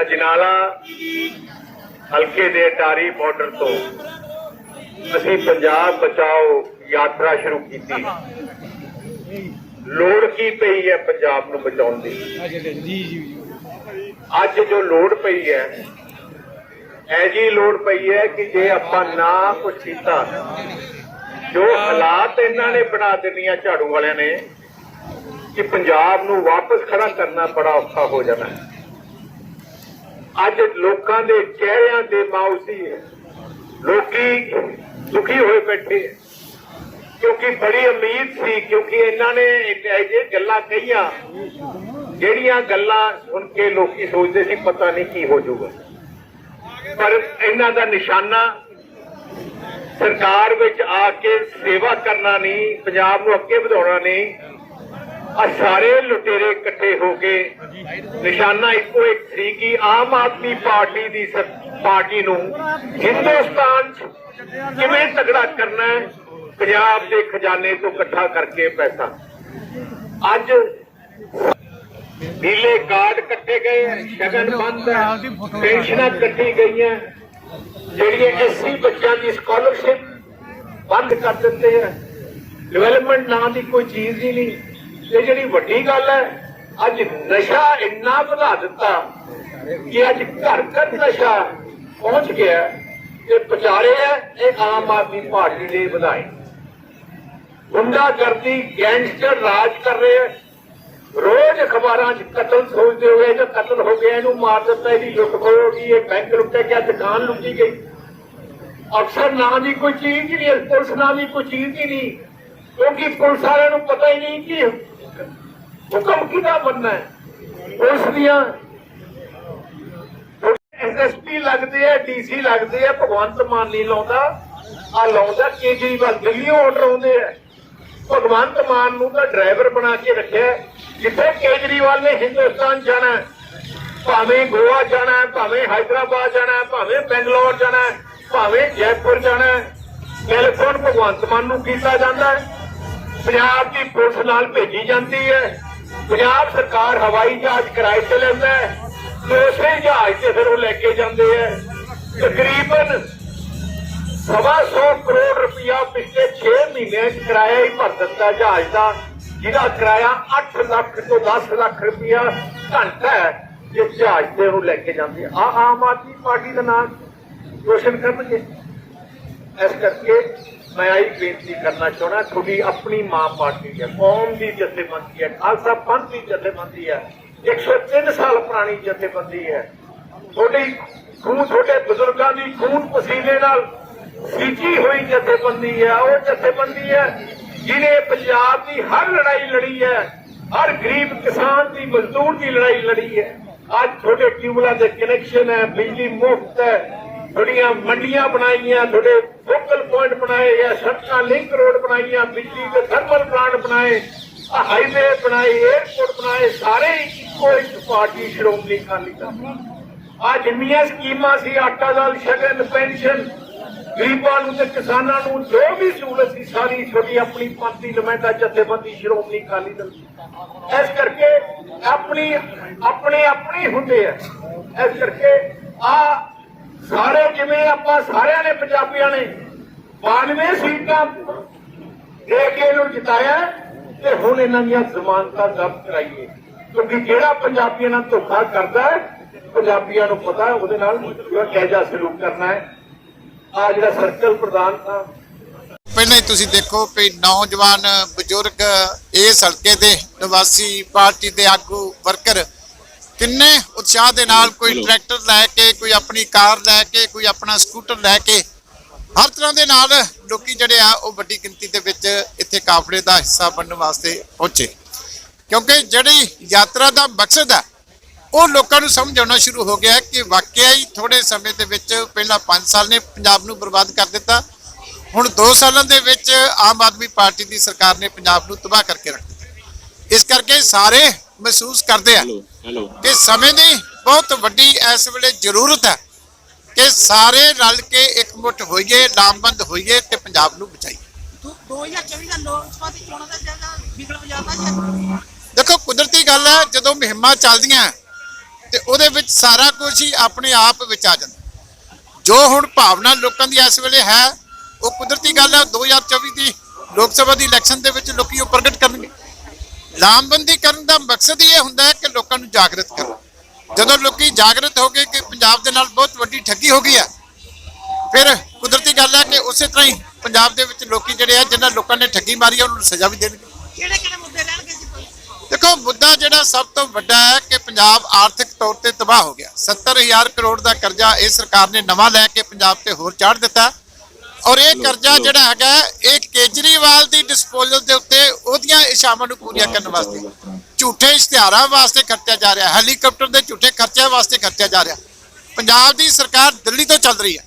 ਅਜਨਾਲਾ ਹਲਕੇ ਦੇ ਟਾਰੀ ਬਾਰਡਰ ਤੋਂ ਅਸੀਂ ਪੰਜਾਬ ਬਚਾਓ ਯਾਤਰਾ ਸ਼ੁਰੂ ਕੀਤੀ। ਲੋੜ ਕੀ ਪਈ ਹੈ ਪੰਜਾਬ ਨੂੰ ਬਚਾਉਣ ਦੀ? ਅੱਜ ਜੋ ਲੋੜ ਪਈ ਹੈ ਐ ਜੀ ਲੋੜ ਪਈ ਹੈ ਕਿ ਜੇ ਆਪਾਂ ਨਾ ਕੁਝ ਕੀਤਾ, ਜੋ ਹਾਲਾਤ ਇਹਨਾਂ ਨੇ ਬਣਾ ਦਿੱਤੀਆਂ ਝਾੜੂ ਵਾਲਿਆਂ ਨੇ ਕਿ ਪੰਜਾਬ ਨੂੰ ਵਾਪਸ ਖੜਾ ਕਰਨਾ ਬੜਾ ਔਖਾ ਹੋ ਜਾਣਾ ਹੈ। ਅੱਜ ਲੋਕਾਂ ਦੇ ਚਿਹਰਿਆਂ ਤੇ ਮਾਊਸੀ ਹੈ। ਲੋਕੀ ਦੁਖੀ ਹੋਏ ਬੈਠੇ ਕਿਉਂਕਿ ਬੜੀ ਉਮੀਦ ਸੀ, ਕਿਉਂਕਿ ਇਹਨਾਂ ਨੇ ਇਹ ਜਿਹੇ ਗੱਲਾਂ ਕਹੀਆਂ, ਜਿਹੜੀਆਂ ਗੱਲਾਂ ਸੁਣ ਕੇ ਲੋਕੀ ਸੋਚਦੇ ਸੀ ਪਤਾ ਨਹੀਂ ਕੀ ਹੋ ਜਾਊਗਾ। ਪਰ ਇਹਨਾਂ ਦਾ ਨਿਸ਼ਾਨਾ, ਸਰਕਾਰ ਵਿੱਚ ਆ ਕੇ ਸੇਵਾ ਕਰਨਾ ਨਹੀਂ, ਪੰਜਾਬ ਨੂੰ ਅੱਗੇ ਵਧਾਉਣਾ ਨਹੀਂ ਆ ਸਾਰੇ ਲੁਟੇਰੇ ਇਕੱਠੇ ਹੋ ਕੇ ਨਿਸ਼ਾਨਾ ਇੱਕੋ ਇੱਕ ਸੀ ਕਿ ਆਮ ਆਦਮੀ ਪਾਰਟੀ ਦੀ ਪਾਰਟੀ ਨੂੰ ਹਿੰਦੁਸਤਾਨ 'ਚ ਕਿਵੇਂ ਤਗੜਾ ਕਰਨਾ ਹੈ? ਪੰਜਾਬ ਦੇ ਖਜ਼ਾਨੇ ਤੋਂ ਇਕੱਠਾ ਕਰਕੇ ਪੈਸਾ। ਅੱਜ ਨੀਲੇ ਕਾਰਡ ਕੱਟੇ ਗਏ ਸ਼ਗਨ ਬੰਦ ਹੈ, ਪੈਨਸ਼ਨਾਂ ਕੱਟੀ ਗਈਆਂ ਜਿਹੜੀ ਐਸਸੀ ਬੱਚਿਆਂ ਦੀ ਸਕਾਲਰਸ਼ਿਪ ਬੰਦ ਕਰ ਦਿੱਤੇ ਹੈ। ਡਿਵੈਲਪਮੈਂਟ ਨਾਂ ਦੀ ਕੋਈ ਚੀਜ਼ ਹੀ ਨਹੀਂ। ਇਹ ਜਿਹੜੀ ਵੱਡੀ ਗੱਲ ਹੈ, ਅੱਜ ਨਸ਼ਾ ਇੰਨਾ ਵਧਾ ਦਿੱਤਾ ਕਿ ਅੱਜ ਘਰ ਘਰ ਨਸ਼ਾ ਪਹੁੰਚ ਗਿਆ ਇਹ ਵਿਚਾਰੇ ਹੈ ਇਹ ਆਮ ਆਦਮੀ ਪਾਰਟੀ ਨੇ ਵਧਾਏ। ਗੁੰਡਾਗਰਦੀ, ਗੈਂਗਸਟਰ ਰਾਜ ਕਰ ਰਹੇ ਹੈ ਰੋਜ਼ ਅਖਬਾਰਾਂ 'ਚ ਕਤਲ ਸੋਚਦੇ ਹੋਏ ਜੇ ਕਤਲ ਹੋ ਗਿਆ, ਇਹਨੂੰ ਮਾਰ ਦਿੱਤਾ, ਇਹਦੀ ਲੁੱਟ ਖੋਹ ਹੋ ਗਈ, ਇਹ ਬੈਂਕ ਲੁੱਟਿਆ ਗਿਆ, ਦੁਕਾਨ ਲੁੱਟੀ ਗਈ। ਅਫਸਰ ਨਾਂ ਦੀ ਕੋਈ ਚੀਜ਼ ਹੀ ਨਹੀਂ, ਪੁਲਿਸ ਨਾਂ ਦੀ ਕੋਈ ਚੀਜ਼ ਹੀ ਨਹੀਂ। ਕਿਉਂਕਿ ਪੁਲਿਸ ਵਾਲਿਆਂ ਨੂੰ ਪਤਾ ਹੀ ਨਹੀਂ ਕਿ ਹੁਕਮ ਕਿਹਦਾ ਬੰਨਾ ਹੈ। ਪੁਲਿਸ ਦੀਆਂ ਐਸਐਸਪੀ ਲੱਗਦੇ ਆ ਡੀਸੀ ਲੱਗਦੇ ਆ, ਭਗਵੰਤ ਮਾਨ ਨਹੀਂ ਲਾਉਂਦਾ। ਆ ਲਾਉਂਦਾ, ਕੇਜਰੀਵਾਲ ਦਿੱਲੀ ਆਰਡਰ ਆਉਂਦੇ ਆ। ਭਗਵੰਤ ਮਾਨ ਨੂੰ ਤਾਂ ਡਰਾਈਵਰ ਬਣਾ ਕੇ ਰੱਖਿਆ ਜਿੱਥੇ ਕੇਜਰੀਵਾਲ ਨੇ ਹਿੰਦੁਸਤਾਨ ਜਾਣਾ ਭਾਵੇਂ ਗੋਆ ਜਾਣਾ ਭਾਵੇਂ ਹైదరాబాద్ ਜਾਣਾ ਭਾਵੇਂ ਬੈਂਗਲੌਰ ਜਾਣਾ ਭਾਵੇਂ ਜੈਪੁਰ ਜਾਣਾ ਟੈਲੀਫੋਨ ਭਗਵੰਤ ਮਾਨ ਨੂੰ ਕੀਤਾ ਜਾਂਦਾ ਹੈ। ਪੰਜਾਬ ਦੀ ਪੁਲਿਸ ਨਾਲ ਭੇਜੀ ਜਾਂਦੀ ਹੈ। ਪੰਜਾਬ ਸਰਕਾਰ ਹਵਾਈ ਜਹਾਜ਼ ਕਿਰਾਏ ਤੇ ਲੈਂਦਾ ਹੈ। ਤੇ ਉਸੇ ਜਹਾਜ਼ ਤੇ ਫਿਰ ਉਹ ਲੈ ਕੇ ਜਾਂਦੇ ਹੈ। ਤਕਰੀਬਨ ਸਵਾ ਸੌ ਕਰੋੜ ਰੁਪਇਆ ਪਿਛਲੇ 6 ਮਹੀਨਿਆਂ 'ਚ ਕਿਰਾਇਆ ਹੀ ਭਰ ਦਿੱਤਾ ਜਹਾਜ਼ ਦਾ, ਜਿਹਦਾ ਕਿਰਾਇਆ 8 ਲੱਖ ਤੋਂ 10 ਲੱਖ ਰੁਪਇਆ ਘੰਟਾ ਹੈ, ਜਿਸ ਜਹਾਜ਼ ਤੇ ਉਹਨੂੰ ਲੈ ਕੇ ਜਾਂਦੇ ਆ। ਆਮ ਆਦਮੀ ਪਾਰਟੀ ਦਾ ਨਾਮ ਰੋਸ਼ਨ ਕਰਨਗੇ। ਇਸ ਕਰਕੇ ਮੈਂ ਆਈ ਬੇਨਤੀ ਕਰਨਾ ਚਾਹਣਾ ਤੁਹਾਡੀ ਆਪਣੀ ਮਾਂ ਪਾਰਟੀ ਹੈ, ਕੌਮ ਦੀ ਜਥੇਬੰਦੀ ਹੈ, ਖਾਲਸਾ ਪੰਥ ਦੀ ਜਥੇਬੰਦੀ ਹੈ 103 ਸਾਲ ਪੁਰਾਣੀ ਜਥੇਬੰਦੀ ਹੈ। ਤੁਹਾਡੀ ਖੂਨ, ਤੁਹਾਡੇ ਬਜ਼ੁਰਗਾਂ ਦੀ ਖੂਨ ਪਸੀਨੇ ਨਾਲ ਸੀਚੀ ਹੋਈ ਜਥੇਬੰਦੀ ਹੈ, ਉਹ ਜਥੇਬੰਦੀ ਹੈ ਜਿਹਨੇ ਪੰਜਾਬ ਦੀ ਹਰ ਲੜਾਈ ਲੜੀ ਹੈ, ਹਰ ਗਰੀਬ ਕਿਸਾਨ ਦੀ, ਮਜ਼ਦੂਰ ਦੀ ਲੜਾਈ ਲੜੀ ਹੈ। ਅੱਜ ਤੁਹਾਡੇ ਟਿਊਬਲਾਂ ਦੇ ਕਨੈਕਸ਼ਨ ਹੈ, ਬਿਜਲੀ ਮੁਫਤ ਹੈ ਤੁਹਾਡੀਆਂ ਮੰਡੀਆਂ ਬਣਾਈਆਂ, ਤੁਹਾਡੇ ਫੋਕਲ ਪੁਆਇੰਟ ਬਣਾਏ ਜਾਂ ਸੜਕਾਂ ਲਿੰਕ ਰੋਡ ਬਣਾਈਆਂ, ਬਿਜਲੀ ਦੇ ਥਰਮਲ ਪਲਾਂਟ ਬਣਾਏ ਹਾਈਵੇ ਬਣਾਏ 에어ਪੋਰਟ ਬਣਾਏ, ਸਾਰੇ ਇੱਕੋ ਇੱਕ ਪਾਰਟੀ ਸ਼੍ਰੋਮਣੀ ਅਕਾਲੀ ਦਲ ਆ ਜਿੰਨੀਆਂ ਸਕੀਮਾਂ ਸੀ, ਆਟਾ ਦਾਲ, ਸ਼ਗਨ, ਪੈਨਸ਼ਨ, ਗਰੀਬਾਂ ਨੂੰ ਤੇ ਕਿਸਾਨਾਂ ਨੂੰ, ਜੋ ਵੀ ਸਹੂਲਤ ਸੀ, ਸਾਰੀ ਛੋਟੀ ਆਪਣੀ ਪੰਥੀ ਨੁਮਾਇੰਦਾ ਜਥੇਬੰਦੀ ਸ਼੍ਰੋਮਣੀ ਅਕਾਲੀ ਦਲ ਇਸ ਕਰਕੇ ਆਪਣੀ, ਆਪਣੇ ਆਪਣੇ ਹੁੰਦੇ ਆ। ਇਸ ਕਰਕੇ ਆ ਸਾਰੇ ਜਿਵੇਂ ਆਪਾਂ ਸਾਰਿਆਂ ਨੇ ਪੰਜਾਬੀਆਂ ਨੇ 92 ਸੀਟਾਂ ਦੇ ਕੇ ਇਹਨੂੰ ਜਿਤਾਇਆ ਤੇ ਹੁਣ ਇਹਨਾਂ ਦੀਆਂ ਜ਼ਮਾਨਤਾਂ ਜ਼ਬਤ ਕਰਾਈਏ। ਕਿਉਂਕਿ ਜਿਹੜਾ ਪੰਜਾਬੀਆਂ ਨਾਲ ਧੋਖਾ ਕਰਦਾ ਹੈ, ਪੰਜਾਬੀਆਂ ਨੂੰ ਪਤਾ ਹੈ, ਉਹਦੇ ਨਾਲ ਕਿਹੋ ਸਲੂਕ ਕਰਨਾ ਹੈ। ਆ ਜਿਹੜਾ ਸਰਕਲ ਪ੍ਰਧਾਨ ਥਾ ਪਹਿਲਾਂ ਹੀ ਤੁਸੀਂ ਦੇਖੋ ਕਿ ਨੌਜਵਾਨ ਬਜ਼ੁਰਗ ਇਸ ਹਲਕੇ ਦੇ ਨਿਵਾਸੀ ਪਾਰਟੀ ਦੇ ਆਗੂ ਵਰਕਰ ਕਿੰਨੇ ਉਤਸ਼ਾਹ ਦੇ ਨਾਲ ਕੋਈ ਟਰੈਕਟਰ ਲੈ ਕੇ ਕੋਈ ਆਪਣੀ ਕਾਰ ਲੈ ਕੇ ਕੋਈ ਆਪਣਾ ਸਕੂਟਰ ਲੈ ਕੇ ਹਰ ਤਰ੍ਹਾਂ ਦੇ ਨਾਲ ਲੋਕੀ ਜਿਹੜੇ ਆ ਉਹ ਵੱਡੀ ਗਿਣਤੀ ਦੇ ਵਿੱਚ ਇੱਥੇ ਕਾਫਲੇ ਦਾ ਹਿੱਸਾ ਬਣਨ ਵਾਸਤੇ ਪਹੁੰਚੇ। ਕਿਉਂਕਿ ਜਿਹੜੀ ਯਾਤਰਾ ਦਾ ਮਕਸਦ ਹੈ ਉਹ ਲੋਕਾਂ ਨੂੰ ਸਮਝ ਆਉਣਾ ਸ਼ੁਰੂ ਹੋ ਗਿਆ ਕਿ ਵਾਕਿਆ ਹੀ ਥੋੜੇ ਸਮੇਂ ਦੇ ਵਿੱਚ ਪਹਿਲਾਂ 5 ਸਾਲ ਨੇ ਪੰਜਾਬ ਨੂੰ ਬਰਬਾਦ ਕਰ ਦਿੱਤਾ। ਹੁਣ 2 ਸਾਲਾਂ ਦੇ ਵਿੱਚ ਆਮ ਆਦਮੀ ਪਾਰਟੀ ਦੀ ਸਰਕਾਰ ਨੇ ਪੰਜਾਬ ਨੂੰ ਤਬਾਹ ਕਰਕੇ ਰੱਖ ਦਿੱਤਾ। ਇਸ ਕਰਕੇ ਸਾਰੇ ਮਹਿਸੂਸ ਕਰਦੇ ਆ ਹੈਲੋ। ਕਿ ਸਮੇਂ ਦੀ ਬਹੁਤ ਵੱਡੀ ਇਸ ਵੇਲੇ ਜ਼ਰੂਰਤ ਹੈ ਕਿ ਸਾਰੇ ਰਲ ਕੇ ਇਕਮੁੱਠ ਹੋਈਏ ਲਾਮਬੰਦ ਹੋਈਏ ਤੇ ਪੰਜਾਬ ਨੂੰ ਬਚਾਈਏ। 2024 ਦਾ ਲੋਕ ਸਭਾ ਦੀ ਚੋਣਾਂ ਦਾ ਜਿਹੜਾ ਵਿਗੜ ਵਜਾਦਾ ਜੀ ਦੇਖੋ ਕੁਦਰਤੀ ਗੱਲ ਹੈ ਜਦੋਂ ਮੁਹਿੰਮਾਂ ਚੱਲਦੀਆਂ ਤੇ ਉਹਦੇ ਵਿੱਚ ਸਾਰਾ ਕੁਝ ਹੀ ਆਪਣੇ ਆਪ ਵਿੱਚ ਆ ਜਾਂਦਾ। ਜੋ ਹੁਣ ਭਾਵਨਾ ਲੋਕਾਂ ਦੀ ਇਸ ਵੇਲੇ ਹੈ ਉਹ ਕੁਦਰਤੀ ਗੱਲ ਹੈ 2024 ਦੀ ਲੋਕ ਸਭਾ ਦੀ ਇਲੈਕਸ਼ਨ ਦੇ ਵਿੱਚ ਲੋਕੀ ਉਹ ਪ੍ਰਗਟ ਕਰਨਗੇ। ਲਾਮਬੰਦੀ ਕਰਨ ਦਾ ਮਕਸਦ ਹੀ ਇਹ ਹੁੰਦਾ ਹੈ ਕਿ ਲੋਕਾਂ ਨੂੰ ਜਾਗਰਤ ਕਰੋ ਜਦੋਂ ਲੋਕੀ ਜਾਗਰਤ ਹੋ ਗਏ ਕਿ ਪੰਜਾਬ ਦੇ ਨਾਲ ਬਹੁਤ ਵੱਡੀ ਠੱਗੀ ਹੋ ਗਈ ਹੈ ਫਿਰ ਕੁਦਰਤੀ ਗੱਲ ਹੈ ਕਿ ਉਸੇ ਤਰ੍ਹਾਂ ਹੀ ਪੰਜਾਬ ਦੇ ਵਿੱਚ ਲੋਕੀ ਜਿਹੜੇ ਆ ਜਿਨ੍ਹਾਂ ਲੋਕਾਂ ਨੇ ਠੱਗੀ ਮਾਰੀ ਹੈ ਉਹਨਾਂ ਨੂੰ ਸਜ਼ਾ ਵੀ ਦੇਣਗੇ ਕਿਹੜੇ ਕਿਹੜੇ ਮੁੱਦੇ ਰਹਿਣਗੇ ਜੀ ਦੇਖੋ ਮੁੱਦਾ ਜਿਹੜਾ ਸਭ ਤੋਂ ਵੱਡਾ ਹੈ ਕਿ ਪੰਜਾਬ ਆਰਥਿਕ ਤੌਰ ਤੇ ਤਬਾਹ ਹੋ ਗਿਆ। 70000 ਕਰੋੜ ਦਾ ਕਰਜ਼ਾ ਇਹ ਸਰਕਾਰ ਨੇ ਨਵਾਂ ਲੈ ਕੇ ਪੰਜਾਬ ਤੇ ਹੋਰ ਚਾੜ ਦਿੱਤਾ। ਔਰ ਇਹ ਕਰਜ਼ਾ ਜਿਹੜਾ ਹੈਗਾ ਇਹ ਕੇਜਰੀਵਾਲ ਦੀ ਡਿਸਪੋਜ਼ਲ ਦੇ ਉੱਤੇ ਉਹਦੀਆਂ ਇਸ਼ਾਵਾਂ ਨੂੰ ਪੂਰੀਆਂ ਕਰਨ ਵਾਸਤੇ। ਝੂਠੇ ਇਸ਼ਤਿਹਾਰਾਂ ਵਾਸਤੇ ਖਰਚਿਆ ਜਾ ਰਿਹਾ ਹੈਲੀਕਾਪਟਰ ਦੇ ਝੂਠੇ ਖਰਚਿਆਂ ਵਾਸਤੇ ਖਰਚਿਆ ਜਾ ਰਿਹਾ। ਪੰਜਾਬ ਦੀ ਸਰਕਾਰ ਦਿੱਲੀ ਤੋਂ ਚੱਲ ਰਹੀ ਹੈ।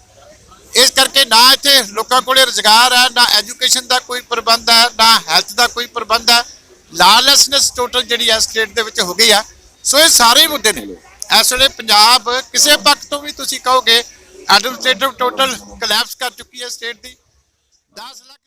ਇਸ ਕਰਕੇ ਨਾ ਇੱਥੇ ਲੋਕਾਂ ਕੋਲੇ ਰੁਜ਼ਗਾਰ ਹੈ ਨਾ ਐਜੂਕੇਸ਼ਨ ਦਾ ਕੋਈ ਪ੍ਰਬੰਧ ਹੈ ਨਾ ਹੈਲਥ ਦਾ ਕੋਈ ਪ੍ਰਬੰਧ ਹੈ। ਲਾਲੈਸਨੈਸ ਟੋਟਲ ਜਿਹੜੀ ਹੈ ਸਟੇਟ ਦੇ ਵਿੱਚ ਹੋ ਗਈ ਆ ਸੋ ਇਹ ਸਾਰੇ ਮੁੱਦੇ ਨੇ। ਇਸ ਵੇਲੇ ਪੰਜਾਬ ਕਿਸੇ ਪੱਖ ਤੋਂ ਵੀ ਤੁਸੀਂ ਕਹੋਗੇ ਐਡਮਿਨਿਸਟ੍ਰੇਟਿਵ ਟੋਟਲ ਕੋਲੈਪਸ ਕਰ ਚੁੱਕੀ ਹੈ ਸਟੇਟ ਦੀ। 10 ਲੱਖ